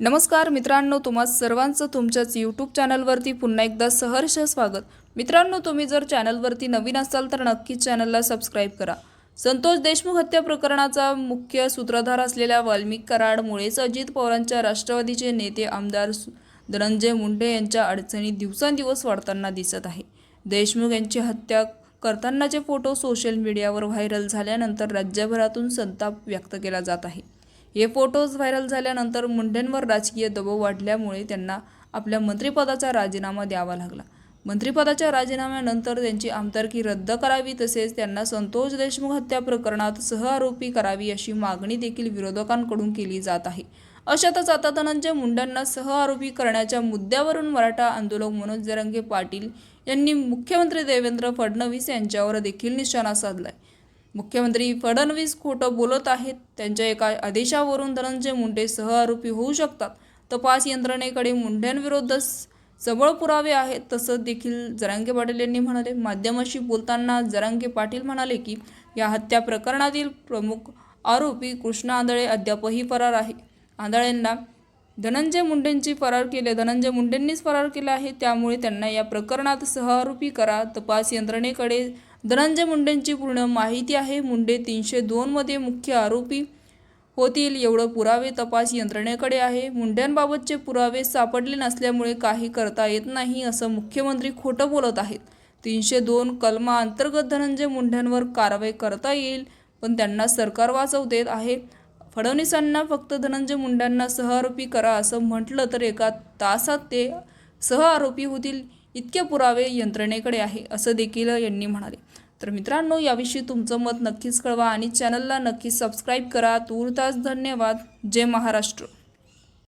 नमस्कार मित्रांनो तुम्हा सर्वांचं तुमच्याच यूट्यूब चॅनलवरती पुन्हा एकदा सहर्ष स्वागत. मित्रांनो तुम्ही जर चॅनलवरती नवीन असाल तर नक्कीच चॅनलला सबस्क्राईब करा. संतोष देशमुख हत्या प्रकरणाचा मुख्य सूत्रधार असलेल्या वाल्मिक कराडमुळेच अजित पवारांच्या राष्ट्रवादीचे नेते आमदार धनंजय मुंडे यांच्या अडचणी दिवसेंदिवस वाढताना दिसत आहे. देशमुख यांची हत्या करतानाचे फोटो सोशल मीडियावर व्हायरल झाल्यानंतर राज्यभरातून संताप व्यक्त केला जात आहे. हे फोटोज व्हायरल झाल्यानंतर मुंडेंवर राजकीय दबाव वाढल्यामुळे त्यांना आपल्या मंत्रिपदाचा राजीनामा द्यावा लागला. मंत्रिपदाच्या राजीनाम्यानंतर त्यांची आमदारकी रद्द करावी तसेच त्यांना संतोष देशमुख हत्या प्रकरणात सहआरोपी करावी अशी मागणी देखील विरोधकांकडून केली जात आहे. अशातच आता धनंजय मुंडेंना सहआरोपी करण्याच्या मुद्द्यावरून मराठा आंदोलक मनोज जरंगे पाटील यांनी मुख्यमंत्री देवेंद्र फडणवीस यांच्यावर देखील निशाणा साधला आहे मुख्यमंत्री फडणवीस खोटं बोलत आहेत. त्यांच्या एका आदेशावरून धनंजय मुंडे सहआरोपी होऊ शकतात. तपास यंत्रणेकडे मुंड्यांविरुद्ध जवळ सबळ पुरावे आहेत तसं देखील जरांगे पाटील यांनी म्हणाले. माध्यमाशी बोलताना जरांगे पाटील म्हणाले की या हत्या प्रकरणातील प्रमुख आरोपी कृष्णा आंधळे अद्यापही फरार आहे. आंधळेंना धनंजय मुंडेंची फरार केले धनंजय मुंडेंनीच फरार केला आहे. त्यामुळे त्यांना या प्रकरणात सहआरोपी करा. तपास यंत्रणेकडे धनंजय मुंडेंची पूर्ण माहिती आहे. मुंडे तीनशे दोनमध्ये मुख्य आरोपी होतील एवढं पुरावे तपास यंत्रणेकडे आहे. मुंड्यांबाबतचे पुरावे सापडले नसल्यामुळे काही करता येत नाही असं मुख्यमंत्री खोटं बोलत आहेत. तीनशे दोन कलमा अंतर्गत धनंजय मुंड्यांवर कारवाई करता येईल पण त्यांना सरकार वाचव देत आहे. फडणवीसांना फक्त धनंजय मुंड्यांना सहआरोपी करा असं म्हटलं तर एका तासात ते सहआरोपी होतील. इतके पुरावे यंत्रणेकडे आहे असं देखील यांनी म्हणाले. तर मित्रांनो याविषयी तुमचं मत नक्कीच कळवा आणि चॅनलला नक्कीच सबस्क्राईब करा. तूर्तास धन्यवाद. जय महाराष्ट्र.